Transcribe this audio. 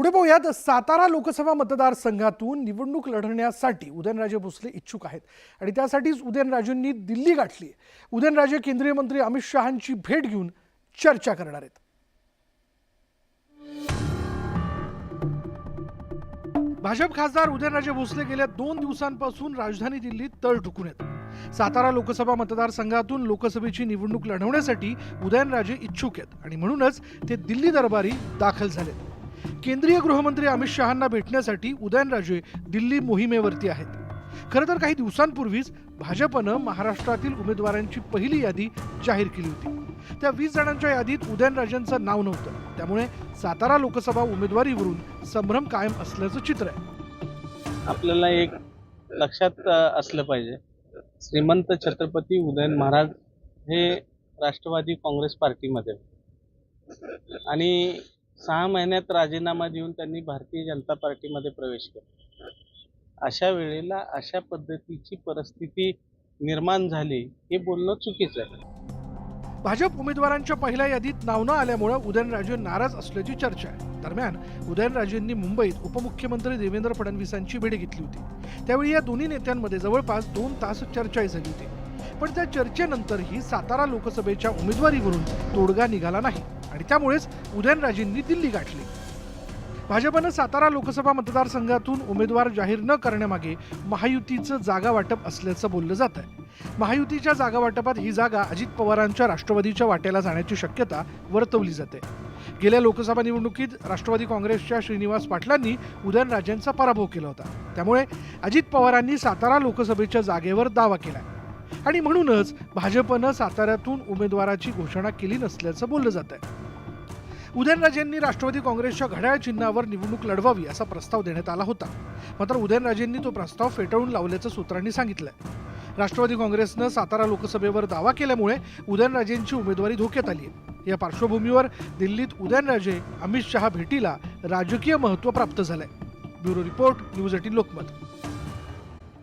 पुढे पाहूयात सातारा लोकसभा मतदारसंघातून निवडणूक लढवण्यासाठी उदयनराजे भोसले इच्छुक आहेत. आणि त्यासाठीच उदयनराजेंनी दिल्ली गाठली आहे. उदयनराजे केंद्रीय मंत्री अमित शहांची भेट घेऊन चर्चा करणार आहेत. भाजप खासदार उदयनराजे भोसले गेल्या दोन दिवसांपासून राजधानी दिल्लीत तळ ठुकून आहेत. सातारा लोकसभा मतदारसंघातून लोकसभेची निवडणूक लढवण्यासाठी उदयनराजे इच्छुक आहेत. आणि म्हणूनच ते दिल्ली दरबारी दाखल झालेत. केंद्रीय गृहमंत्री अमित शहांना भेटण्यासाठी उदयनराजे दिल्ली मोहिमेवरती आहेत. खरं तर काही दिवसांपूर्वीच भाजपनं महाराष्ट्रातील उमेदवारांची पहिली यादी जाहीर केली होती. त्या वीस जणांच्या यादीत उदयनराजेंचं नाव नव्हतं. त्यामुळे सातारा लोकसभा उमेदवारीवरून संभ्रम कायम असल्याचं चित्र आहे. आपल्याला एक लक्षात असलं पाहिजे. श्रीमंत छत्रपती उदयन महाराज हे राष्ट्रवादी काँग्रेस पार्टीमध्ये आणि सहा महिन्यात राजीनामा देऊन त्यांनी भारतीय जनता पार्टीमध्ये प्रवेश केला. अशा वेळेला अशा पद्धतीची परिस्थिती निर्माण झाली हे बोलणं चुकीचं आहे. भाजप उमेदवारांच्या पहिल्या यादीत नाव न आल्यामुळे उदयनराजे नाराज असल्याची चर्चा आहे. दरम्यान उदयनराजेंनी मुंबईत उपमुख्यमंत्री देवेंद्र फडणवीसांची भेट घेतली होती. त्यावेळी या दोन्ही नेत्यांमध्ये जवळपास दोन तास चर्चाही झाली होती. पण त्या चर्चेनंतरही सातारा लोकसभेच्या उमेदवारीवरून तोडगा निघाला नाही. आणि त्यामुळेच उदयनराजेंनी दिल्ली गाठली. भाजपनं सातारा लोकसभा मतदारसंघातून उमेदवार जाहीर न करण्यामागे महायुतीचं जागा वाटप असल्याचं बोललं जात आहे महायुतीच्या जागा वाटपात ही जागा अजित पवारांच्या राष्ट्रवादीच्या वाट्याला जाण्याची शक्यता वर्तवली जाते. गेल्या लोकसभा निवडणुकीत राष्ट्रवादी काँग्रेसच्या श्रीनिवास पाटलांनी उदयनराजेंचा पराभव केला होता. त्यामुळे अजित पवारांनी सातारा लोकसभेच्या जागेवर दावा केला आणि म्हणूनच भाजपनं साताऱ्यातून उमेदवाराची घोषणा केली नसल्याचं बोललं जात आहे उदयनराजेंनी राष्ट्रवादी काँग्रेसच्या घड्याळ चिन्हावर निवडणूक लढवावी असा प्रस्ताव देण्यात आला होता. मात्र उदयनराजेंनी तो प्रस्ताव फेटाळून लावल्याचं सूत्रांनी सांगितलंय. राष्ट्रवादी काँग्रेसनं सातारा लोकसभेवर दावा केल्यामुळे उदयनराजेंची उमेदवारी धोक्यात आली आहे या पार्श्वभूमीवर दिल्लीत उदयनराजे अमित शहा भेटीला राजकीय महत्त्व प्राप्त झालंय. Bureau report news eighteen Lokmat.